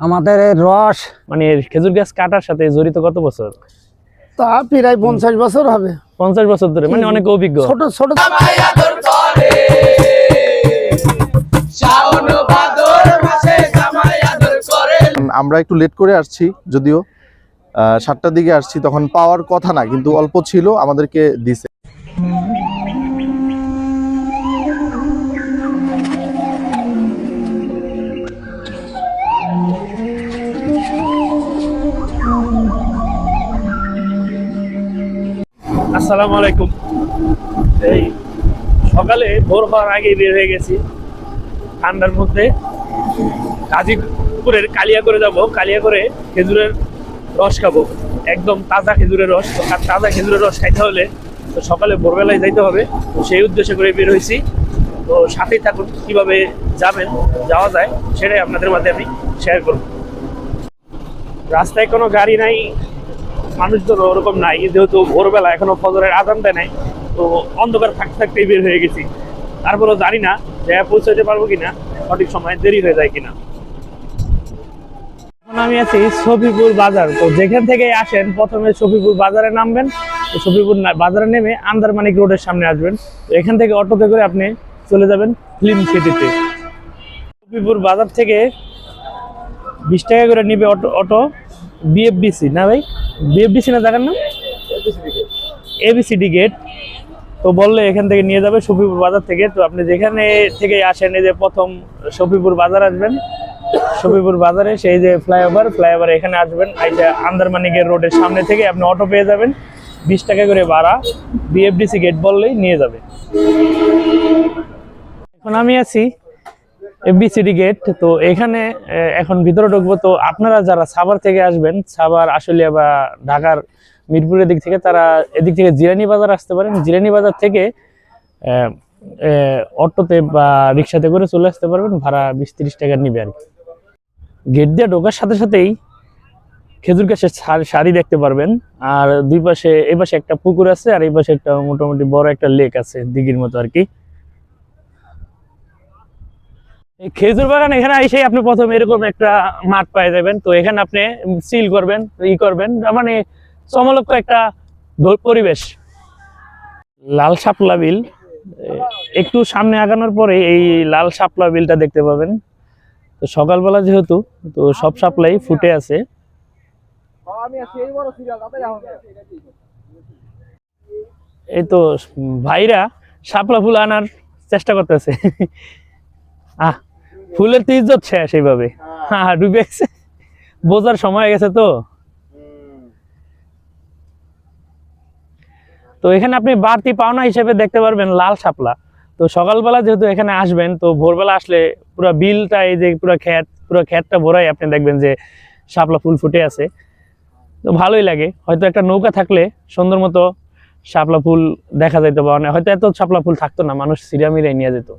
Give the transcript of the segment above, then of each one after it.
আমাদের এই রস। মানে খেজুর গাছ কাটার সাথে জড়িত কত বছর? তা প্রায় পঞ্চাশ বছর হবে। পঞ্চাশ বছর ধরে মানে অনেক অভিজ্ঞ। ছোট ছোট আমরা একটু লেট করে আসছি যদিও সাতটার দিকে আসছি তখন পাওয়ার কথা না কিন্তু অল্প ছিল আমাদেরকে দিছে। আসসালামু আলাইকুম। এই, সকালে ভোর হওয়ার আগে বের হয়ে গেছি। ঠান্ডার মধ্যে গাজীপুরের কালিয়া করে যাব। কালিয়া করে খেজুরের রস খাব। একদম তাজা খেজুরের রস। আর তাজা খেজুরের রস খাইতে হলে তো সকালে ভোরবেলায় যাইতে হবে। সেই উদ্দেশ্যে করে বের হয়েছি। তো সাথেই থাকুন, কীভাবে যাবেন, যাওয়া যায়, সেটাই আপনাদের মাঝে আমি শেয়ার করব। রাস্তায় কোনো গাড়ি নাই। মানুষজন ওরকম নাই, যেহেতু ভোরবেলা এখনও ফজরের আজান দেয় নাই, তো অন্ধকার থাকতে থাকতেই বের হয়ে গেছি। তারপরেও জানি না যে পৌঁছাতে পারব কিনা, সঠিক সময় দেরি হয়ে যায় কিনা। আমি আছি সফিপুর বাজার। তো যেখান থেকে আসেন, প্রথমে সফিপুর বাজারে নামবেন। সফিপুর বাজারে নেমে আন্দারমানিক রোডের সামনে আসবেন। এখান থেকে অটোতে করে আপনি চলে যাবেন ফিল্ম সিটিতে। সফিপুর বাজার থেকে বিশ টাকা করে নিবে অটো অটো। বিএফডিসি না ভাই? বিএফডিসি না জায়গার নাম? এবিসিডি গেট তো বললে এখান থেকে নিয়ে যাবে সফিপুর বাজার থেকে। তো আপনি যেখানে থেকে আসেন, এই যে প্রথম সফিপুর বাজার আসবেন সফিপুর বাজারে সেই যে ফ্লাইওভার ফ্লাইওভার এখানে আসবেন। যে আন্দারমানিকের রোডের সামনে থেকে আপনি অটো পেয়ে যাবেন। বিশ টাকা করে ভাড়া। বিএফডিসি গেট বললেই নিয়ে যাবে। এখন আমি আছি এফবিসিডি গেট তো এখানে এখন ভিতরে ঢুকবো। তো আপনারা যারা সাভার থেকে আসবেন, সাভার, আশুলিয়া বা ঢাকার মিরপুরের দিক থেকে, তারা এদিক থেকে জিরানি বাজার আসতে পারেন। জিরানি বাজার থেকে অটোতে বা রিক্সাতে করে চলে আসতে পারবেন। ভাড়া বিশ তিরিশ টাকা নিবে আর কি। গেট দিয়ে ঢোকার সাথে সাথেই খেজুর গাছের শাড়ি দেখতে পারবেন। আর দুই পাশে, এই পাশে একটা পুকুর আছে, আর এই পাশে একটা মোটামুটি বড় একটা লেক আছে, দিঘির মতো আর কি। খেজুর বাগান এখানে এসে আপনি প্রথম এরকম একটা মাঠ পেয়ে যাবেন। তো এখানে আপনি সিল করবেন, ই করবেন মানে চমলক্ষ একটা পরিবেশ। লাল শাপলা বিল একটু সামনে আগানোর পরে এই লাল শাপলা বিলটা দেখতে পাবেন। তো সকালবেলা যেহেতু, তো সব শাপলাই ফুটে আছে। এই তো ভাইরা শাপলা ফুল আনার চেষ্টা করতেছে। আহ ফুলের তো ইজ্জত শেষ এইভাবে। হ্যাঁ। ডুবে গেছে। বোঝার সময় গেছে তো। তো এখানে আপনি বাড়তি পাওনা হিসেবে দেখতে পারবেন লাল শাপলা। তো সকালবেলা যেহেতু এখানে আসবেন তো ভোরবেলা আসলে পুরো বিলটা এই যে পুরো ক্ষেত পুরো ক্ষেতটা ভরাই আপনি দেখবেন যে শাপলা ফুল ফুটে আছে। তো ভালোই লাগে। হয়তো একটা নৌকা থাকলে সুন্দর মতো শাপলা ফুল দেখা যাইতো বা হয়তো এত শাপলা ফুল থাকতো না মানুষ সিরিয়া মিরাই নিয়ে যেত।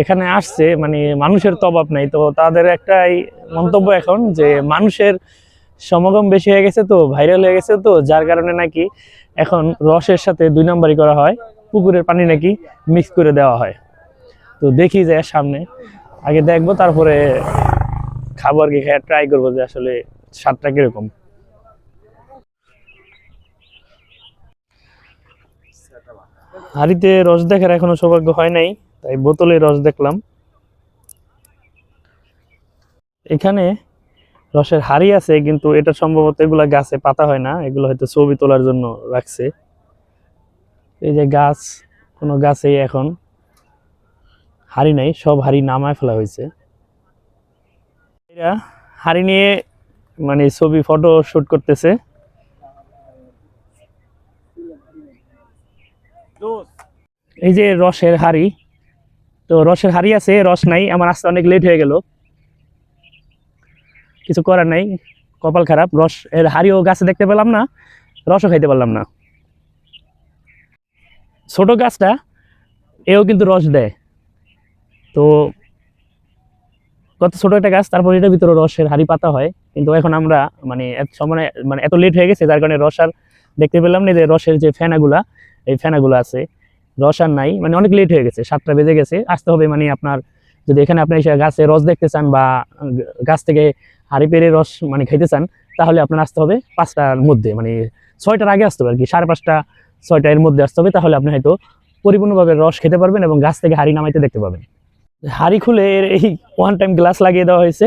এখানে আসছে মানে মানুষের তো অভাব নেই, তো তাদের একটাই মন্তব্য এখন যে মানুষের সমাগম বেশি হয়ে গেছে তো ভাইরাল হয়ে গেছে তো, যার কারণে নাকি এখন রসের সাথে দুই নাম্বারই করা হয়, পুকুরের পানি নাকি মিক্স করে দেওয়া হয়। তো দেখি যে সামনে, আগে দেখব, তারপরে খাব আর কি খেয়ে ট্রাই করব যে আসলে স্বাদটা কীরকম। হাড়িতে রস দেখার এখনও সৌভাগ্য হয় নাই। তাই বোতলে রস দেখলাম। এখানে রসের হাড়ি আছে, কিন্তু এটা সম্ভবত এগুলা গাছে পাতা হয় না, এগুলো হয়তো ছবি তোলার জন্য রাখছে। এই যে গাছ, কোনো গাছেই এখন হাড়ি নাই, সব হাড়ি নামায় ফেলা হয়েছে। এরা হাড়ি নিয়ে মানে ছবি ফটো শুট করতেছে। এই যে রসের হাড়ি তো রসের হাড়ি আছে, রস নাই, আমার আসতে অনেক লেট হয়ে গেল। কিছু করার নাই, কপাল খারাপ, রস এর হাড়িও গাছে দেখতে পেলাম না, রসও খাইতে পারলাম না। ছোট গাছটা, এও কিন্তু রস দেয়। তো কত ছোট একটা গাছ, তারপর এটার ভিতরে রসের হাড়ি পাতা হয়। কিন্তু এখন আমরা মানে সময় মানে এত লেট হয়ে গেছে, যার কারণে রস আর দেখতে পেলাম না, যে রসের যে ফেনাগুলা, এই ফেনাগুলো আছে। রস আর নাই মানে অনেক লেট হয়ে গেছে, সাতটা বেজে গেছে। আসতে হবে মানে আপনার, যদি এখানে আপনি এসে গাছে রস দেখতে চান বা গাছ থেকে হাড়ি পেরে রস মানে খাইতে চান, তাহলে আপনার আসতে হবে পাঁচটার মধ্যে মানে ছয়টার আগে আসতে হবে আর কি, সাড়ে পাঁচটা, ছয়টা এর মধ্যে আসতে হবে, তাহলে আপনি হয়তো পরিপূর্ণভাবে রস খেতে পারবেন এবং গাছ থেকে হাড়ি নামাইতে দেখতে পাবেন। হাড়ি খুলে এর এই ওয়ান টাইম গ্লাস লাগিয়ে দেওয়া হয়েছে,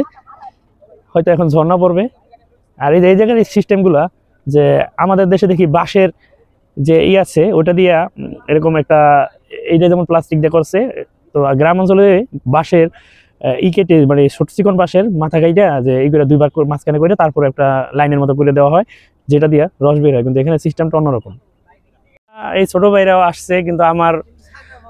হয়তো এখন ঝর্ণা পড়বে। আর এই জায়গার এই সিস্টেমগুলো যে আমাদের দেশে দেখি বাঁশের যে ই আছে, ওটা দিয়া এরকম একটা, এইটা যেমন প্লাস্টিক দিয়ে করছে, তো গ্রাম অঞ্চলে বাঁশের ই কেটে মানে ছোট চিকন বাঁশের মাথা কাইটা যে এইগুলো দুইবার মাঝখানে করে তারপরে একটা লাইনের মতো করে দেওয়া হয়, যেটা দিয়া রস বের হয়। কিন্তু এখানে সিস্টেমটা অন্যরকম। এই ছোট ভাইরাও আসছে, কিন্তু আমার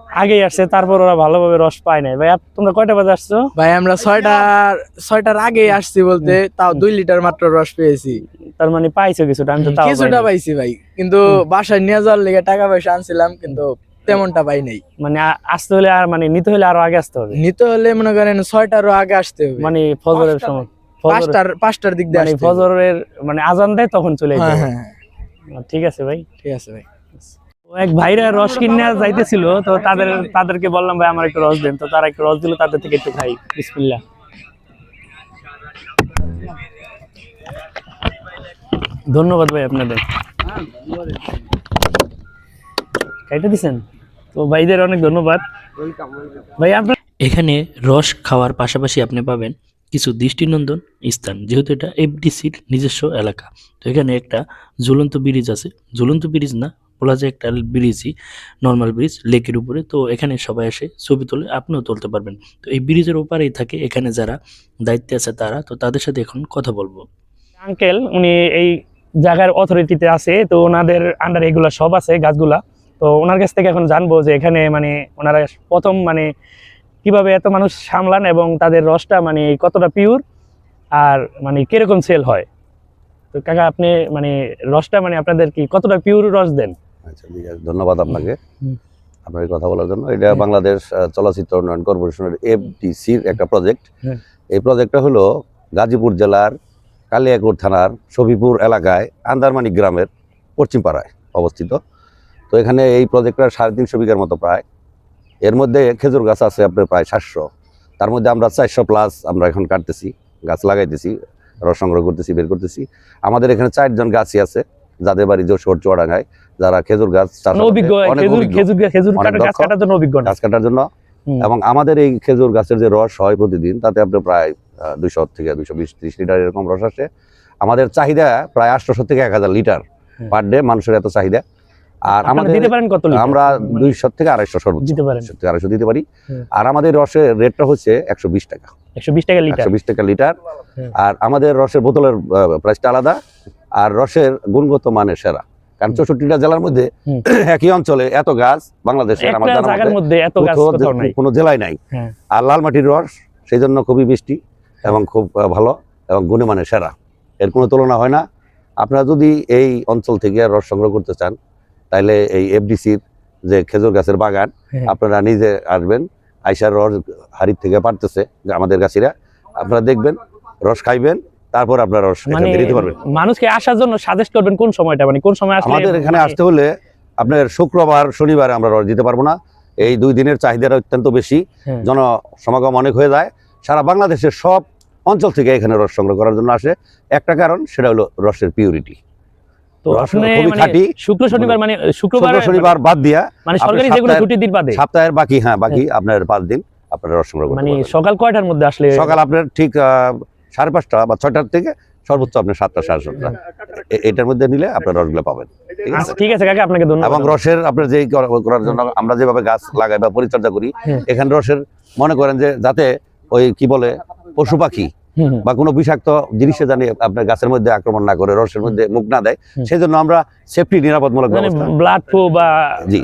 আগেই আসছে তারপর ওরা ভালোভাবে রস পায় নাই। ভাই তোমরা কয়টা বাজে আসছো? ভাই আমরা ছয়টার ছয়টার আগে আসছি বলতে তাও দুই লিটার মাত্র রস পেয়েছি। তার মানে পাইছো কিছুটা আমি তো তাও কিছুটা পাইছি ভাই কিন্তু বাসায় নিয়ে যাওয়ার লেগে টাকা পয়সা আনছিলাম কিন্তু তেমনটা পাই নাই। মানে আসতে হলে আর মানে নিতে হলে আরও আগে আসতে হবে? নিতে হলে মনে করেন ছয়টারও আগে আসতে হবে। মানে ফজরের সময় পাঁচটার পাঁচটার দিক দিয়ে মানে ফজরের মানে আজান দেয় তখন চলে হ্যাঁ যাবে হ্যাঁ হ্যাঁ, ঠিক আছে ভাই। ঠিক আছে ভাই। ও এক ভাইরা রস কিনে যাইতেছিল, তো তাদের, তাদেরকে বললাম, ভাই, আমার একটু রস দেন। তো তারা একটু রস দিল, তাদের থেকে একটু খাই। বিসমিল্লাহ। ধন্যবাদ ভাই আপনাদের। তো ভাইদের অনেক ধন্যবাদ। ভাই, আপনার এখানে রস খাওয়ার পাশাপাশি আপনি পাবেন কিছু দৃষ্টিনন্দন স্থান, যেহেতু এটা এফডিসির নিজস্ব এলাকা। তো এখানে একটা ঝুলন্ত ব্রিজ আছে। ঝুলন্ত ব্রিজ না বলা যায় একটা ব্রিজই নর্মাল ব্রিজ লেকের উপরে, তো এখানে সবাই এসে ছবি তুলে আপনিও তুলতে পারবেন। তো এই ব্রিজের ওপারেই থাকে এখানে যারা দায়িত্বে আছে তারা, তো তাদের সাথে এখন কথা বলব। আঙ্কেল উনি এই জায়গার অথরিটিতে আছে, তো ওনাদের আন্ডার এগুলা সব আছে গাছগুলা। তো ওনার কাছ থেকে এখন জানব যে এখানে মানে ওনারা প্রথম মানে কীভাবে এত মানুষ সামলান এবং তাদের রসটা মানে কতটা পিওর আর মানে কীরকম সেল হয়। তো কাকা, আপনি মানে রসটা মানে আপনাদের কি কতটা পিওর রস দেন? আচ্ছা ধন্যবাদ আপনাকে আপনার কথা বলার জন্য। এটা হ্যাঁ। বাংলাদেশ চলচ্চিত্র উন্নয়ন কর্পোরেশনের এফডিসির একটা প্রজেক্ট। হ্যাঁ। এই প্রজেক্টটা হলো গাজীপুর জেলার কালিয়াকৈর থানার সফিপুর এলাকায় আন্দারমানিক গ্রামের পশ্চিম পাড়ায় অবস্থিত। তো এখানে এই প্রজেক্টটা সাড়ে তিনশো বিঘার মতো প্রায়। এর মধ্যে খেজুর গাছ আছে আপনার প্রায় সাতশো। তার মধ্যে আমরা চারশো প্লাস আমরা এখন কাটতেছি গাছ লাগাইতেছি রস সংগ্রহ করতেছি বের করতেছি। আমাদের এখানে চারজন গাছই আছে যাদের বাড়ি যশোর চুয়াডাঙ্গায়। যারা খেজুর গাছ মানে গাছ কাটার জন্য। এবং আমাদের এই খেজুর গাছের যে রস হয় প্রতিদিন তাতে আপনার প্রায় দুইশো থেকে দুইশো বিশ ত্রিশ লিটার এরকম রস আসে। আমাদের চাহিদা প্রায় আটশোশো থেকে এক হাজার লিটার পার ডে মানুষের এত চাহিদা। আর আমাদের দিতে পারেন কত আমরা দুইশো থেকে আড়াইশো সর্বোচ্চ। দিতে পারেন। থেকে আড়াইশো দিতে পারি। আর আমাদের রসের রেটটা হচ্ছে একশো বিশ টাকা। একশো বিশ টাকা লিটার। একশো বিশ টাকা লিটার। আর আমাদের রসের বোতলের প্রাইসটা আলাদা। আর রসের গুণগত মানের সেরা। কারণ চৌষট্টিটা জেলার মধ্যে একই অঞ্চলে এত গাছ নাই। কোনো জেলায় নাই। হ্যাঁ। আর লাল মাটির রস সেই জন্য খুবই মিষ্টি এবং খুব ভালো এবং গুণমানের সেরা। এর কোনো তুলনা হয় না। আপনারা যদি এই অঞ্চল থেকে রস সংগ্রহ করতে চান তাহলে এই এফডিসির যে খেজুর গাছের বাগান হ্যাঁ। আপনারা নিজে আসবেন আইসার রস হাড়ির থেকে পারতেছে আমাদের গাছিরা। আপনারা দেখবেন রস খাইবেন তারপর আপনারা মানে পারবেন। মানুষকে আসার জন্য সাজেস্ট করবেন কোন সময়টা মানে কোন সময় আসলে আমাদের এখানে আসতে হলে আপনার শুক্রবার শনিবারে আমরা রস দিতে পারব না। এই দুই দিনের চাহিদাটা অত্যন্ত বেশি। হ্যাঁ। জন সমাগম অনেক হয়ে যায়। সারা বাংলাদেশের সব অঞ্চল থেকে এখানে রস সংগ্রহ করার জন্য আসে। একটা কারণ সেটা হলো রসের পিউরিটি মানে খাঁটি। শুক্র শনিবার মানে শুক্রবার শনিবার বাদ দিয়া মানে সরকারি যেগুলো সপ্তাহে- ছুটির দিন বাদে। সপ্তাহের বাকি হ্যাঁ বাকি আপনার পাঁচ দিন আপনার রস সংগ্রহ মানে সকাল কয়টার মধ্যে আসলে সকাল আপনার ঠিক আহ, সাড়ে পাঁচটা বা ছয়টার থেকে সর্বোচ্চ আপনার সাতটা সাড়ে সাতটা। এটার মধ্যে নিলে আপনার রসগুলো পাবেন। ঠিক আছে? কাকা আপনাকে ধন্যবাদ। এবং রসের আপনার যেই করার জন্য আমরা যেভাবে গাছ লাগাই বা পরিচর্যা করি হ্যাঁ। এখানে রসের মনে করেন যে যাতে ওই কি বলে পশু পাখি। বা কোনো বিষাক্ত জিনিসে জানি আপনার গাছের মধ্যে আক্রমণ না করে রসের মধ্যে মুখ না দেয় সেই জন্য আমরা সেফটি নিরাপদমূলক মানে ব্যবস্থা। ব্লাড ফ্লো বা জি।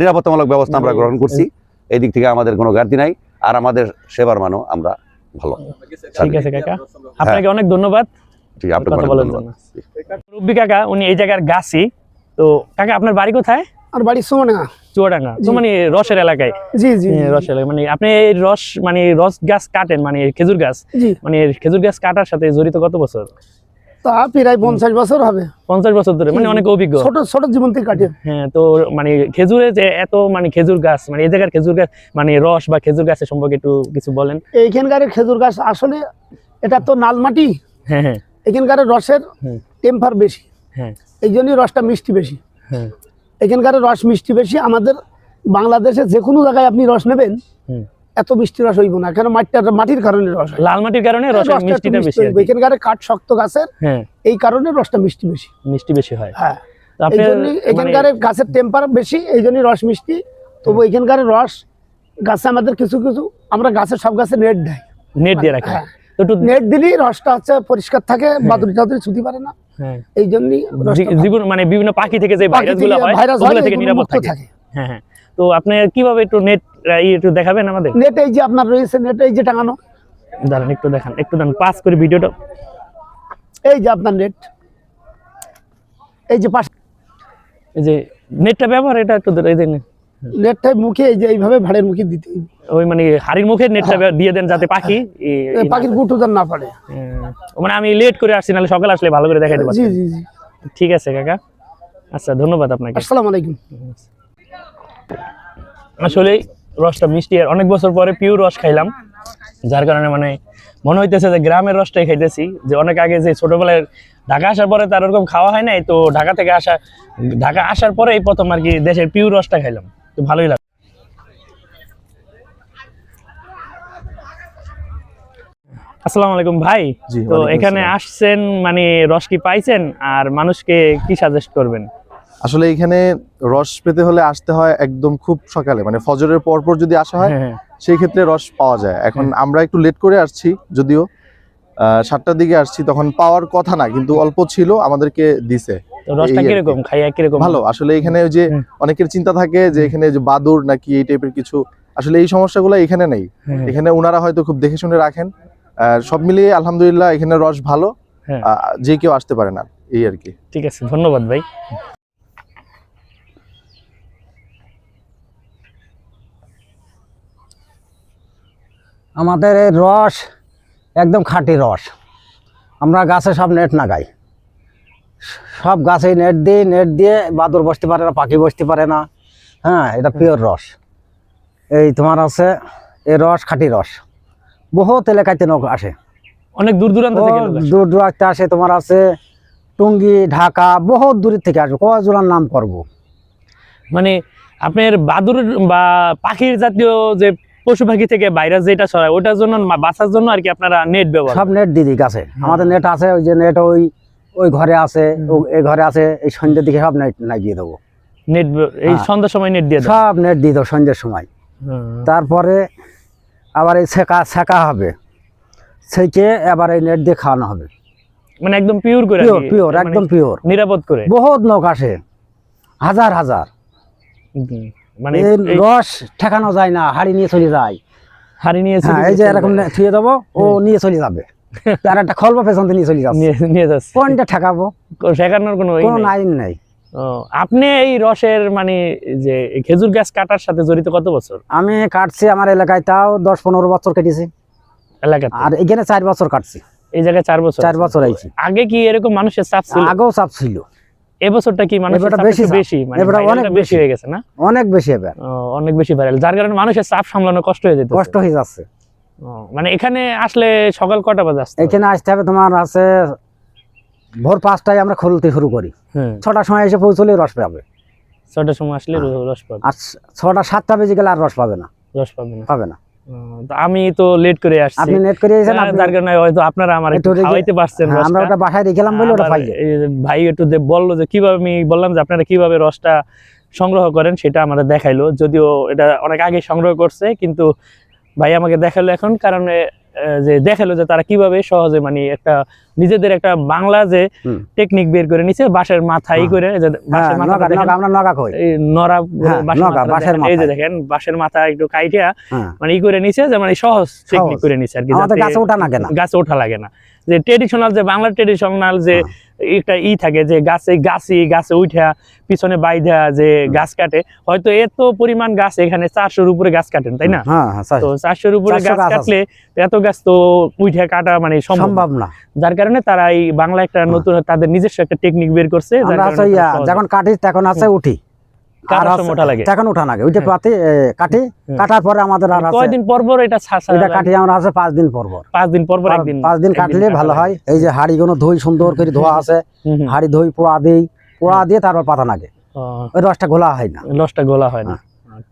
নিরাপত্তামূলক ব্যবস্থা আমরা গ্রহণ করছি। এই দিক থেকে আমাদের কোনো ঘাটতি নাই আর আমাদের সেবার মানও আমরা ভালো। ঠিক আছে কাকা। আপনাকে অনেক ধন্যবাদ। ঠিক আছে, আপনাকে অনেক ধন্যবাদ। রুব্বি কাকা উনি এই জায়গার গাছি। তো কাকা আপনার বাড়ি কোথায়? আর বাড়ি সোমনা। চুয়াডাঙ্গা তো মানে রসের এলাকায়। জি জি হ্যাঁ, রস এলাকায়। মানে আপনি এই রস মানে রস গাছ কাটেন মানে খেজুর গাছ। মানে খেজুর গাছ কাটার সাথে জড়িত কত বছর? তা প্রায় পঞ্চাশ বছর হবে। পঞ্চাশ বছর ধরে মানে অনেক অভিজ্ঞ। ছোট ছোট জীবন থেকে কাটিয়ে। হ্যাঁ তো মানে খেজুরে যে এত মানে খেজুর গাছ মানে এই জায়গার খেজুর গাছ মানে রস বা খেজুর গাছের সম্পর্কে একটু কিছু বলেন। এইখানকার খেজুর গাছ আসলে এটা তো নাল মাটি। হ্যাঁ হ্যাঁ। এখানকার রসের টেম্পার বেশি। হ্যাঁ। এই জন্যই রসটা মিষ্টি বেশি। হ্যাঁ। এখানকার রস মিষ্টি বেশি। আমাদের বাংলাদেশে যে কোনো জায়গায় আপনি রস নেবেন। এত মিষ্টি রস হইব না কেন মাটিটা মাটির কারণে রস লাল মাটির কারণে একটু মিষ্টিটা বেশি এখানকার কাঠ শক্ত গাছের হ্যাঁ। এই কারণে রসটা মিষ্টি বেশি। মিষ্টি বেশি হয়। হ্যাঁ। মানে এখানকার গাছের টেম্পার বেশি এই জন্যই রস মিষ্টি। তবু এখানকার রস গাছে আমাদের কিছু কিছু আমরা গাছের সব গাছে নেট দেয়। নেট দিয়ে হ্যাঁ। একটু নেট দিলেই রসটা হচ্ছে পরিষ্কার থাকে বাদুরি টাদুরি ছুটি পারে না। হ্যাঁ। এই জন্যই মানে বিভিন্ন পাখি থেকে যে পাখি ভাইরাসগুলো হয় ওগুলো থেকে নিরাপদ থাকে। হ্যাঁ হ্যাঁ। তো আপনি কীভাবে একটু নেট একটু দেখাবেন আমাদের? নেট এই যে আপনার রয়েছে নেট এই যে টাঙানো। দাঁড়ান একটু দেখান একটু দাঁড়ান পাস করে ভিডিওটা এই যে আপনার নেট এই যে পাশ এই যে নেটটা ব্যবহার এটা একটু এই যে নেটটাই মুখে এই যে এইভাবে ভাড়ের মুখে দিতে ওই মানে হাড়ির মুখে নেটটা দিয়ে দেন যাতে পাখি পাখির গুটু যেন না পারে। হ্যাঁ। মানে আমি লেট করে আসছি নাহলে সকাল আসলে ভালো করে দেখাইতে জি পারছি জি জি। ঠিক আছে কাকা। আচ্ছা ধন্যবাদ আপনাকে। আসসালামু আলাইকুম। আসলে রসটা মিষ্টি আর অনেক বছর পরে পিওর রস খাইলাম। যার কারণে মানে মনে হইতেছে যে গ্রামের রসটাই খাইতেছি। যে অনেক আগে যে ছোটবেলায় ঢাকা আসার পরে তার ওরকম খাওয়া হয় নাই তো ঢাকা থেকে আসা ঢাকা আসার পরে এই প্রথম আর কি দেশের পিওর রসটা খাইলাম। তো ভালোই লাগে আসসালামু আলাইকুম ভাই। তো এখানে আসছেন মানে রস কি পাইছেন? আর মানুষকে কি সাজেস্ট করবেন? আসলে এখানে রস পেতে হলে আসতে হয় একদম খুব সকালে মানে ফজরের পর পর যদি আসা হয় হ্যাঁ। হ্যাঁ সেই ক্ষেত্রে রস পাওয়া যায়। এখন আমরা একটু লেট করে আসছি যদিও সাতটার দিকে আসছি তখন পাওয়ার কথা না কিন্তু অল্প ছিল আমাদেরকে দিছে। ভালো আসলে এখানে ওই যে অনেকের চিন্তা থাকে যে এখানে যে বাদুর নাকি এই টাইপের কিছু আসলে এই সমস্যাগুলো এখানে নেই। হ্যাঁ। এখানে ওনারা হয়তো খুব দেখে শুনে রাখেন। সব মিলিয়ে আলহামদুলিল্লাহ এখানে রস ভালো হ্যাঁ। আহ, যে কেউ আসতে পারে না এই আর কি। ঠিক আছে ধন্যবাদ ভাই। আমাদের এই রস একদম খাঁটি রস। আমরা গাছে সব নেট লাগাই সব গাছে নেট দিই নেট দিয়ে বাদুর বসতে পারে না পাখি বসতে পারে না। হ্যাঁ এটা পিওর রস। এই তোমার আছে এই রস খাঁটি রস। বহুত এলাকাতে লোক আসে। অনেক দূর দূরান্ত থেকে দূর দূরান্তে আসে তোমার আছে টুঙ্গি ঢাকা বহুত দূরের থেকে আসবে কয় জোড়ার নাম করব? মানে আপনার বাদুর বা পাখির জাতীয় যে পশু পাখি থেকে ভাইরাস যেটা ছড়ায় ওটার জন্য বাঁচার জন্য আর কি আপনারা নেট ব্যবহার সব নেট দিদি গাছে আমাদের নেট আছে ওই যে নেট ওই ওই ঘরে আছে এই ঘরে আছে এই সন্ধ্যের দিকে সব নেট লাগিয়ে দেবো। নেট এই হ্যাঁ। সন্ধ্যার সময় নেট দিয়ে সব নেট দিয়ে দেবো সন্ধ্যের সময়। তারপরে আবার এই ছেঁকা ছেঁকা হবে। ছেঁকে এবার এই নেট দিয়ে খাওয়ানো হবে। মানে একদম পিওর করে পিওর পিওর মানে একদম পিওর নিরাপদ করে। বহুত লোক আসে হাজার হাজার। মানে রস ঠেকানো যায় না হাড়ি নিয়ে চলে যায়। হাড়ি নিয়ে হ্যাঁ এই যে এরকম দেবো ও নিয়ে চলে যাবে। আর একটা খলবো পেছন নিয়ে চলে নিয়ে যাচ্ছে। কোনটা ঠেকাবো? শেখানোর কোনো নেই। আপনি এই রসের মানে যে খেজুর গাছ কাটার সাথে জড়িত কত বছর? আমি কাটছি আমার এলাকায় তাও দশ পনেরো বছর কেটেছি। এলাকাতে? আর এখানে চার বছর কাটছি। এই জায়গায় চার বছর চার বছর আইছি। আগে কি এরকম মানুষের চাপ ছিল? আগেও চাপ ছিল। এবছরটা কি বেশি বেশি? মানে অনেক বেশি। হয়ে গেছে না? অনেক বেশি এবার। অনেক বেশি ভাইরাল যার কারণে মানুষের চাপ সামলানো কষ্ট হয়ে যেত কষ্ট হয়ে যাচ্ছে। মানে এখানে আসলে সকাল কটা বাজে আসতে? এখানে আসতে হবে তোমার আছে ভোর পাঁচটায় আমরা খুলতে শুরু করি। ছটার সময় এসে পৌঁছলে রস পাবে। ছটার সময় আসলে হ্যাঁ। রস পাবে। আর ছটা সাতটা বেজে গেলে আর রস পাবে না। রস পাবে না। পাবে না। আমি তো লেট করে আসছি। আপনি লেট করে এসেছেন হ্যাঁ, আপনি- যার কারণে হয়তো আপনারা আমার একটু খাওয়াইতে পারছেন না আমরা। ওটা বাসায় রেখেলাম বলে ওটা এই ভাই একটু বলল যে কীভাবে আমি বললাম যে আপনারা কীভাবে রসটা সংগ্রহ করেন সেটা আমাদের দেখাইলো। যদিও এটা অনেক আগে সংগ্রহ করছে কিন্তু ভাই আমাকে দেখাল এখন কারণ যে দেখাল যে তারা কীভাবে সহজে মানে একটা নিজেদের একটা বাংলা যে টেকনিক বের করে নিছে বাঁশের মাথায় হ্যাঁ। করে হ্যাঁ নরা হ্যাঁ, দেখেন, এই যে মাথায়। দেখেন বাঁশের মাথা একটু কাইটিয়া হ্যাঁ। মানে ই করে নিছে যে মানে সহজ টেকনিক করে নিছে আর কি গাছ গাছে ওঠা লাগে না। গাছে ওঠা লাগে না। যে ট্রেডিশনাল যে বাংলা ট্রেডিশনাল যে একটা ই থাকে যে গাছে গাছে গাছে উঠা পিছনে বাইধা যে গাছ কাটে হয়তো এত পরিমাণ গাছ এখানে চারশোর উপরে গাছ কাটেন তাই না? হ্যাঁ হ্যাঁ তো চারশোর উপরে গাছ কাটলে এত গাছ তো উঠে কাটা মানে সম্ভব না। যার কারণে তারা এই বাংলা একটা নতুন তাদের নিজস্ব একটা টেকনিক বের করছে যখন কাটি তখন আছে উঠি। আর কাটার আছে- সময় ওঠা লাগে তখন উঠা লাগে ওইটা হ্যাঁ। পাতে এ, কাটার পরে আমাদের আর কয়দিন পর পর এটা এটা কাটি আমরা আছে পাঁচ দিন পর পর। পাঁচ দিন পর পর একদিন পাঁচ দিন কাটলে ভালো হয়। এই যে হাড়ি গুলো ধুই সুন্দর করে ধোয়া আছে। হুম, হুম। হাড়ি ধুই পোড়া দিই। পোড়া দিয়ে তারপর পাতা লাগে ওই রসটা ঘোলা হয় না। লসটা গোলা হয় না।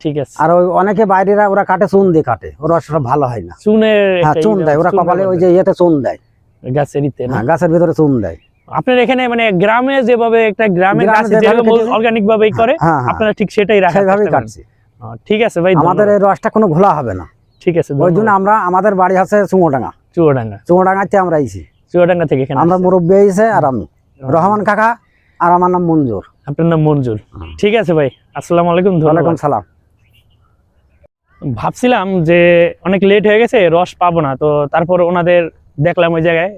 ঠিক আছে। আর ওই অনেকে বাইরেরা ওরা কাটে চুন দিয়ে কাটে। ও রসটা ভালো হয় না। চুনের হ্যাঁ চুন দেয়। ওরা কপালে ওই যে ইয়েতে চুন দেয়। গাছের হ্যাঁ গাছের ভিতরে চুন দেয়। আপনার এখানে মানে গ্রামে যেভাবে একটা গ্রামে অর্গানিক ভাবেই করে হ্যাঁ হ্যাঁ আপনারা ঠিক সেটাই সেইভাবেই কাটছি। ঠিক আছে ভাই আমাদের এই রসটা কোনো ঘোলা হবে না। ঠিক আছে ওই জন্য আমরা আমাদের বাড়ি আছে চুঙোডাঙ্গা চুয়াডাঙ্গা। চুঙোডাঙ্গাতে আমরা আইছি। চুয়াডাঙ্গা থেকে এখানে আমরা মুরব্বী আইছে আর আমি। রহমান কাকা আর আমার নাম মঞ্জুর। আপনার নাম মঞ্জুর। ঠিক আছে ভাই আসসালামু আলাইকুম ওয়ালাইকুম সালাম। ভাবছিলাম যে অনেক লেট হয়ে গেছে রস পাবো না তো তারপর ওনাদের দেখলাম ওই জায়গায়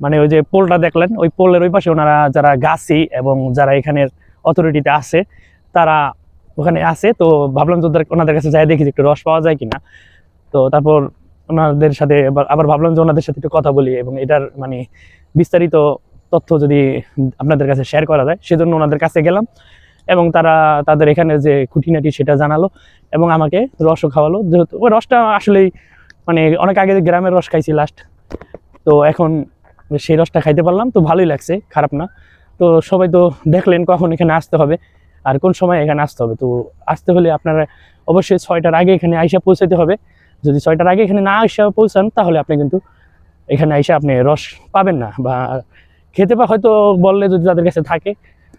মানে ওই যে পোলটা দেখলেন, ওই পোলের ওই পাশে ওনারা যারা গাছি এবং যারা এখানের অথরিটিতে আছে, তারা ওখানে আছে। তো ভাবলাম যে ওনাদের কাছে যাই দেখি একটু রস পাওয়া যায় কিনা। তো তারপর ওনাদের সাথে আবার ভাবলাম যে ওনাদের সাথে একটু কথা বলি এবং এটার মানে বিস্তারিত তথ্য যদি আপনাদের কাছে শেয়ার করা যায়, সেজন্য ওনাদের কাছে গেলাম এবং তারা তাদের এখানে যে খুঁটিনাটি সেটা জানালো এবং আমাকে রসও খাওয়ালো। যেহেতু ওই রসটা আসলেই মানে অনেক আগে গ্রামের রস খাইছি লাস্ট তো এখন সেই রসটা খাইতে পারলাম, তো ভালোই লাগছে, খারাপ না। তো সবাই তো দেখলেন কখন এখানে আসতে হবে আর কোন সময় এখানে আসতে হবে। তো আসতে হলে আপনারা অবশ্যই ছয়টার আগে এখানে আইসা পৌঁছাতে হবে। যদি ছয়টার আগে এখানে না আইসা পৌঁছান, তাহলে আপনি কিন্তু এখানে আইসা আপনি রস পাবেন না বা খেতে পা হয়তো বললে যদি তাদের কাছে থাকে,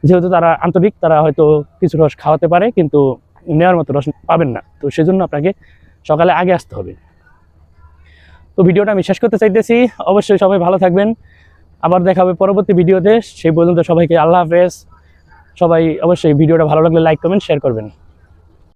যেহেতু তারা আন্তরিক, তারা হয়তো কিছু রস খাওয়াতে পারে, কিন্তু নেওয়ার মতো রস পাবেন না। তো সেজন্য আপনাকে সকালে আগে আসতে হবে। তো ভিডিওটা আমি শেষ করতে চাইতেছি। অবশ্যই সবাই ভালো থাকবেন। আবার দেখা হবে পরবর্তী ভিডিওতে। সেই পর্যন্ত সবাইকে আল্লাহ হাফেজ। সবাই অবশ্যই ভিডিওটা ভালো লাগলে লাইক কমেন্ট শেয়ার করবেন।